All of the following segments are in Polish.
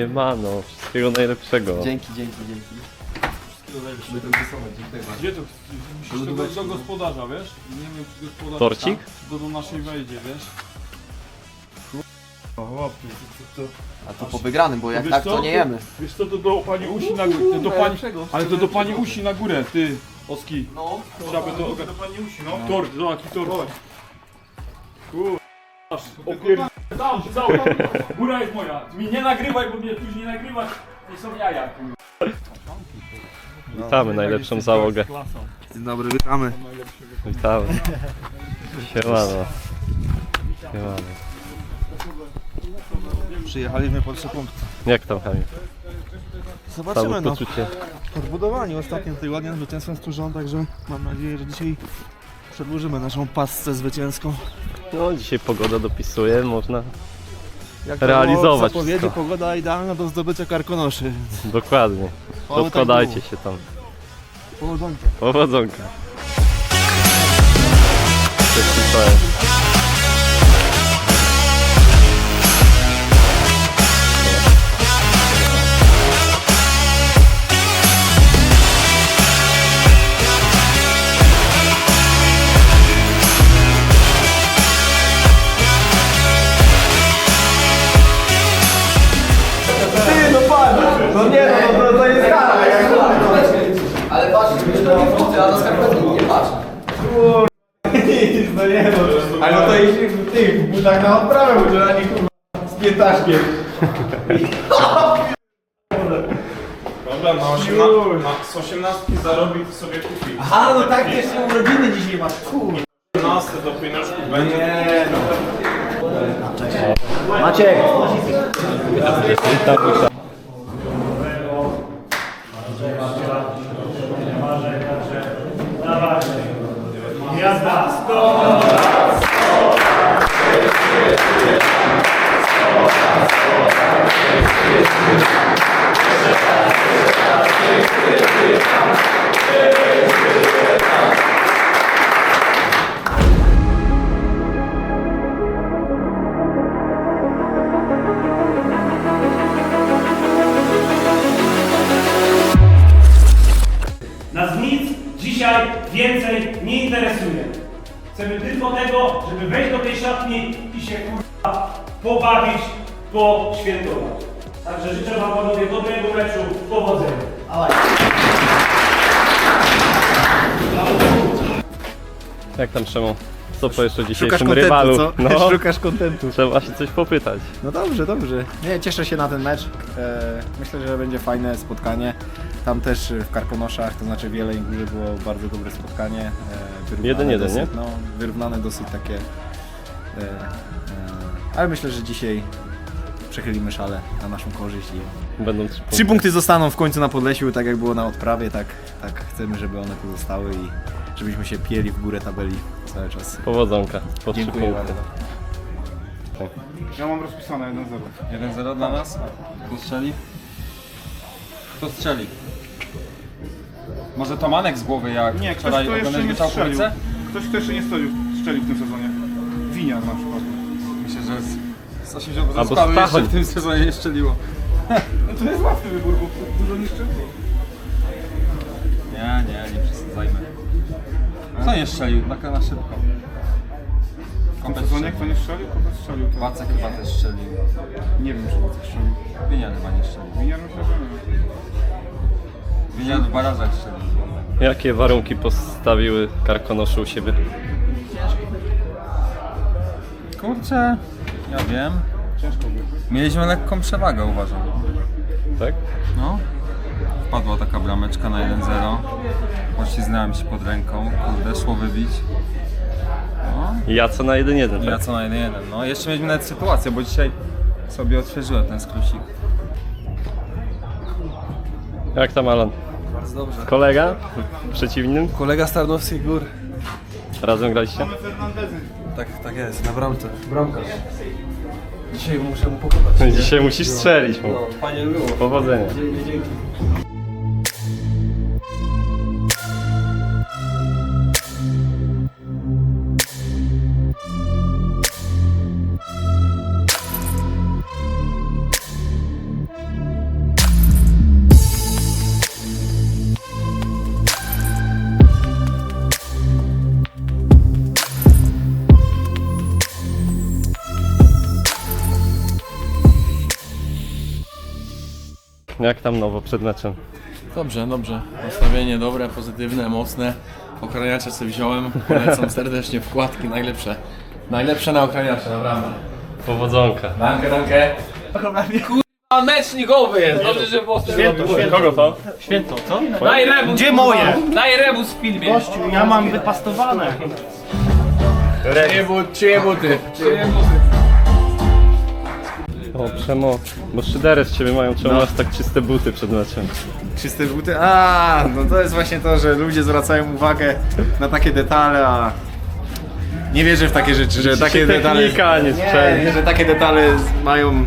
Siemano, wszystkiego najlepszego. Dzięki, dzięki, dzięki. Będę wysować, dziękuję bardzo. Gdzie to? Musisz tego do gospodarza, wiesz? Nie wiem, czy gospodarz... Torcik? Do, do naszej wejdzie, wiesz? O, łapie, to, to, A to po wygranym, bo jak Wiesz tak co? to nie jemy. Wiesz co, to do pani Usi na górę, do pani... Ale to do pani Usi na górę, ty, Oski. No, Trzeba by to... Do pani Usi, no. Tort, zobacz, jaki tort. Kur... Aż opier... Tam, cały. Góra jest moja. Mi nie nagrywaj, bo mnie później nagrywać. Nie są jaja, kur... Witamy najlepszą załogę. Dzień dobry, witamy. Witamy. Siemano. Siemano. Przyjechaliśmy po trzy punkty. Jak tam Kamil? Zobaczymy no. Samopoczucie. Odbudowani ostatnim tygodniem zwycięstwem z Turzą, także mam nadzieję, że dzisiaj przedłużymy naszą pasce zwycięską. No dzisiaj pogoda dopisuje, można Jak to Realizować było w zapowiedzi, wszystko. pogoda idealna do zdobycia karkonoszy. dokładnie. Oby tak Podkładajcie było. się tam. Powodzonka. Powodzonka. Coś ci na, 18, na, z 18 zarobi to sobie kupi. A no tak, jeszcze urodziny dzisiaj masz, kurwa. 15 do pieniążków będzie. Nie no. Maciek! Deus, Deus, Jak tam Szymon? Co po jeszcze dzisiejszym kontentu, rywalu? co? No, Szukasz kontentu. trzeba się coś popytać. No dobrze, dobrze. Nie, cieszę się na ten mecz. E, myślę, że będzie fajne spotkanie. Tam też w Karkonoszach, to znaczy w Jeleniej Górze było bardzo dobre spotkanie. E, wyrównane Jeden, jeden, dosyć, nie? No, wyrównane dosyć takie. E, e, ale myślę, że dzisiaj przechylimy szale na naszą korzyść i Będą trzy punkty. Trzy punkty zostaną w końcu na Podlesiu, tak jak było na odprawie, tak, tak chcemy, żeby one pozostały i żebyśmy się pieli w górę tabeli cały czas. Powodzonka. Po trzy Dziękuję punkty. bardzo. Ja mam rozpisane 1-0. 1-0 dla nas? Kto strzeli? Kto strzeli? Może Tomanek z głowy jak Nie, ktoś, wczoraj kto jeszcze oglądaliśmy nie całą strzelił. Polsce? Ktoś, kto jeszcze nie strzelił, strzelił w tym sezonie. Winiar na przykład. Myślę, że z, z 80% Albo składu jeszcze Stachoń. w tym sezonie nie strzeliło. No to jest łatwy wybór, bo dużo nie strzeliło. Nie, nie, nie przesadzajmy. Kto nie strzelił? Tak na szybko. Sezonie strzelił. nie strzelił, strzelił. To... Wacek chyba też strzelił. Nie wiem, czy Wacek strzelił. Winiar chyba nie strzelił. Winiar myślę, że nie. Winiar w strzelił. Jakie warunki postawiły Karkonosze u siebie? Kurczę, ja wiem. Mieliśmy lekką przewagę, uważam. Tak? No. Wpadła taka brameczka na 1-0. Pośliznąłem się pod ręką. Kurde, szło wybić. No. I ja co na 1-1, I ja tak? co na 1-1. No, jeszcze mieliśmy nawet sytuację, bo dzisiaj sobie odświeżyłem ten skrócik. Jak tam Alan? Bardzo dobrze. Kolega? W przeciwnym? Kolega z Tarnowskich Gór. Razem graliście? Tak, tak jest, na bramce. Bramkarz. Dzisiaj muszę mu pokonać. Dzisiaj musisz strzelić mu. No, fajnie było. Powodzenia. Dzięki, dzięki. Jak tam nowo przed meczem? Dobrze, dobrze. Nastawienie dobre, pozytywne, mocne. Okraniacze sobie wziąłem. Polecam serdecznie wkładki najlepsze. Najlepsze na okraniacze, naprawdę. Powodzonka. Dankę, dankę. Kurwa, mecz ligowy jest. Dobrze, że włosy Święto, Kogo to? Daj rebus. Gdzie moje? Daj rebus w filmie. Ja mam wypastowane. Czyje buty? Czyje buty? O, Przemo, bo szydery z ciebie mają, czemu masz tak czyste buty przed meczem? Czyste buty? A, no to jest właśnie to, że ludzie zwracają uwagę na takie detale, a nie wierzę w takie rzeczy, że takie detale... Nie Nie, sprzęt. nie, że takie detale z- mają,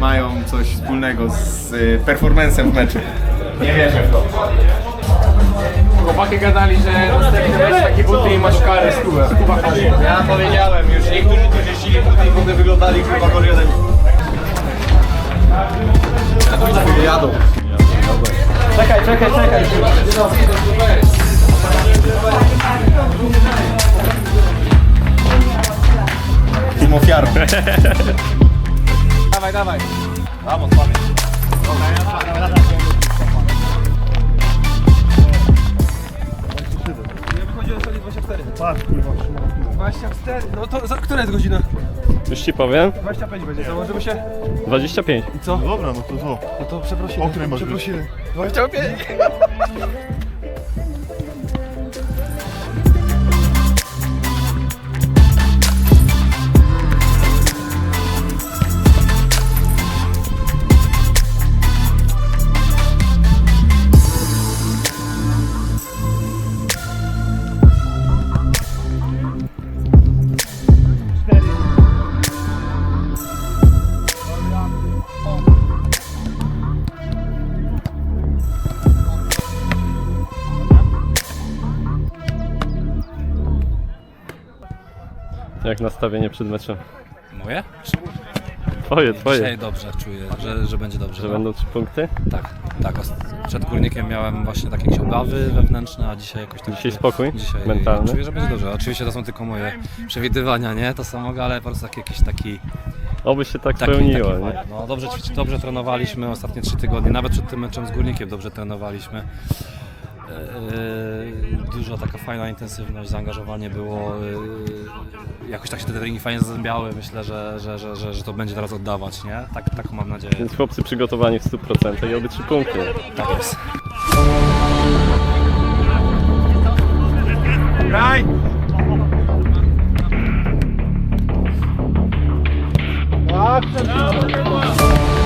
mają coś wspólnego z y, performancem w meczu. Nie wierzę w to. Chłopaki gadali, że następny mecz takie buty i masz karę stówę. Ja powiedziałem już, niektórzy tu jeździli buty i buty wyglądali chyba mnie. Jadą. Czekaj, czekaj, czekaj. Tym ofiarą. Dawaj, dawaj. Patrz, kurwa, 24, no to za, która jest godzina? Już ci powiem. 25 będzie, założymy się? 25. Co? Dobra, no to co? No to przeprosimy. O której masz być? Przeprosimy. 25! Jak nastawienie przed meczem? Moje? Twoje, twoje. Dzisiaj dobrze czuję, że, że będzie dobrze. Że no. będą trzy punkty? Tak, tak. os- Przed górnikiem miałem właśnie takie jakieś obawy wewnętrzne, a dzisiaj jakoś tak. Dzisiaj spokój Dzisiaj mentalny? Czuję, że będzie dobrze. Oczywiście to są tylko moje przewidywania, nie? To są mogę, ale po prostu taki, jakiś taki. Oby się tak taki, spełniło, taki nie? vibe. No dobrze, dobrze trenowaliśmy ostatnie trzy tygodnie, nawet przed tym meczem z górnikiem dobrze trenowaliśmy. Eee, Dużo taka fajna intensywność, zaangażowanie było. eee, Jakoś tak się te treningi fajnie zazębiały. Myślę, że, że, że, że, że to będzie teraz oddawać, nie? Tak, taką mam nadzieję. Więc chłopcy przygotowani w 100% i oby trzy punkty. Tak jest. Panowie,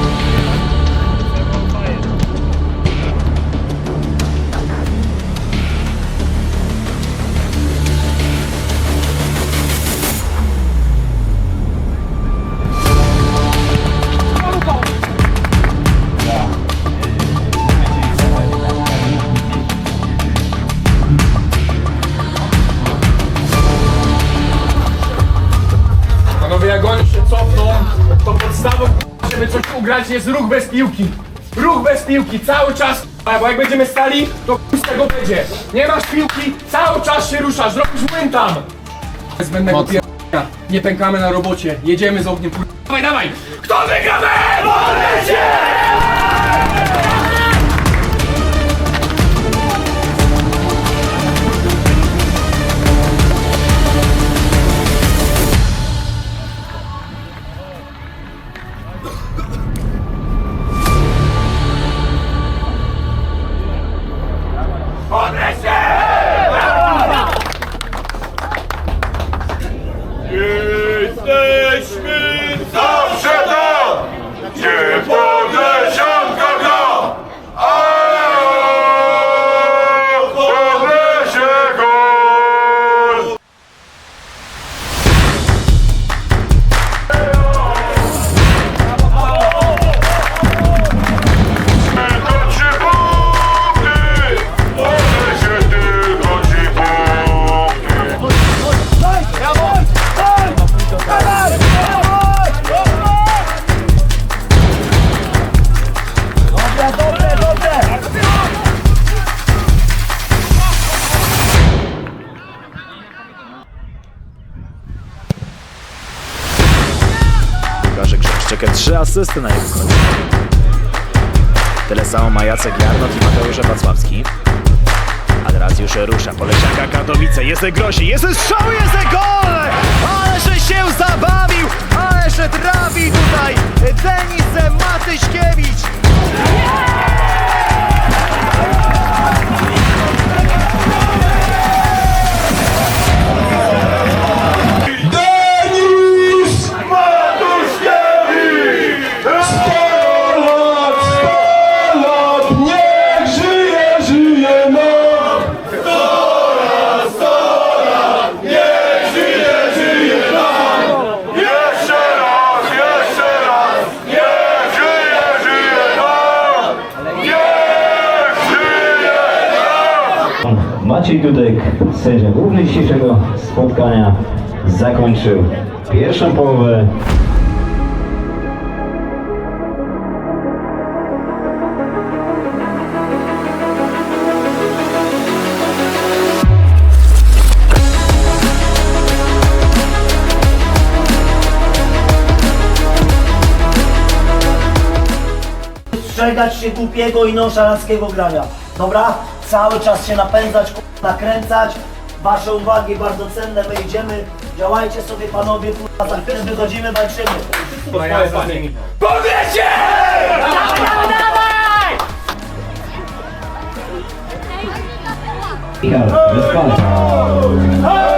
ugrać jest ruch bez piłki. Ruch bez piłki, cały czas, bo jak będziemy stali, to z tego będzie. Nie masz piłki, cały czas się ruszasz, robisz młyn tam. Zbędnego pier... Nie pękamy na robocie, jedziemy z ogniem, kur... Dawaj, dawaj! Kto wygra mecz? Trzy asysty na jego koncie. Tyle samo ma Jacek Jarnot i Mateusz Wacławski. A teraz już rusza poleciaka Katowice. Jest grozi, jest strzał, jest gol! Ale że się zabawił, ale że trafi tutaj Denis Matyśkiewicz. Maciej sędzia główny dzisiejszego spotkania, zakończył pierwszą połowę Strzegać się głupiego i nonszalanckiego grania. Dobra? Cały czas się napędzać, nakręcać. Wasze uwagi bardzo cenne, my idziemy. Działajcie sobie panowie, k***a, za chwilę wychodzimy, walczymy. Powiecie! Michał Wyspalka. Do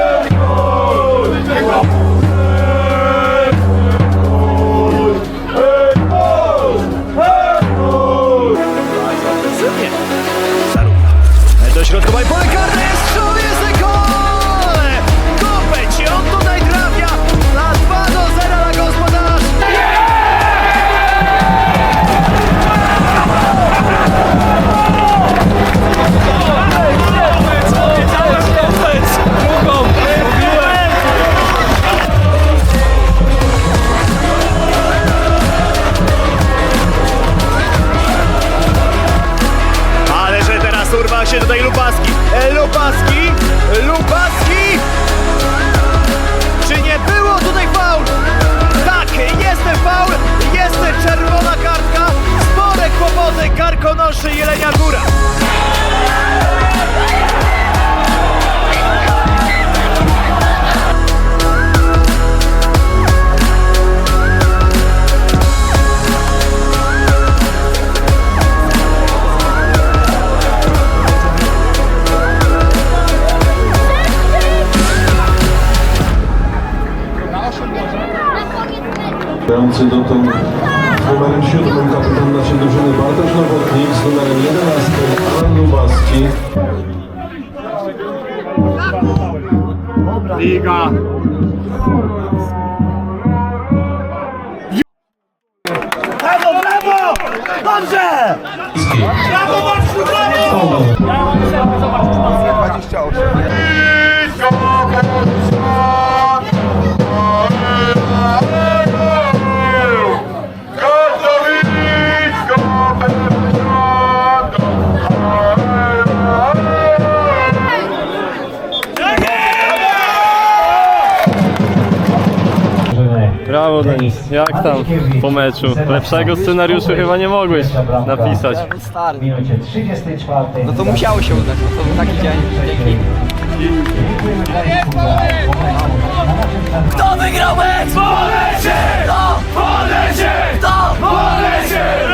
karkonoszy Jelenia Góra. Dotąd numerem 7 kapitan naszej drużyny Bartosz Nowotnik, z numerem 11 Alan Lubaski. Liga! Brawo, brawo! Dobrze! Jak tam po meczu? Lepszego scenariuszu chyba nie mogłeś napisać. W minucie 34. No to musiało się udać, no to był taki dzień piękny. Kto wygrał mecz? Polecie! Kto? Polecie! Kto? Polecie!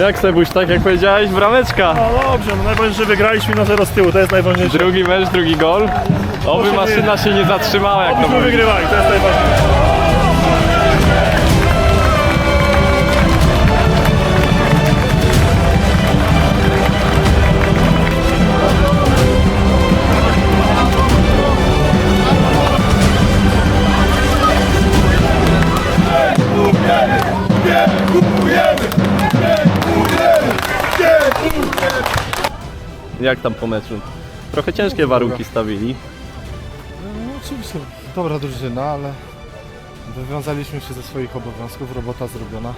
Jak Sebuś, tak jak powiedziałeś, brameczka. No dobrze, no najważniejsze, że wygraliśmy na 0 z tyłu, to jest najważniejsze. Drugi mecz, drugi gol. Oby maszyna się nie zatrzymała jak to Myśmy mówi. wygrywali, to jest najważniejsze. Jak tam po meczu? Trochę ciężkie warunki stawili. No oczywiście, dobra drużyna, ale wywiązaliśmy się ze swoich obowiązków, robota zrobiona.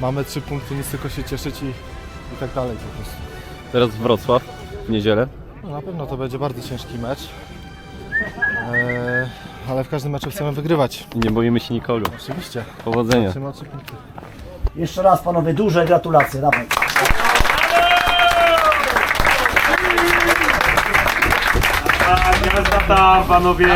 Mamy trzy punkty, nic tylko się cieszyć i, i tak dalej po prostu. Teraz Wrocław w niedzielę. No, na pewno to będzie bardzo ciężki mecz. Eee, ale w każdym meczu chcemy wygrywać. I nie boimy się nikogo. Oczywiście. Powodzenia. Punkty. Jeszcze raz panowie, duże gratulacje, dawaj. Jazda tam, panowie!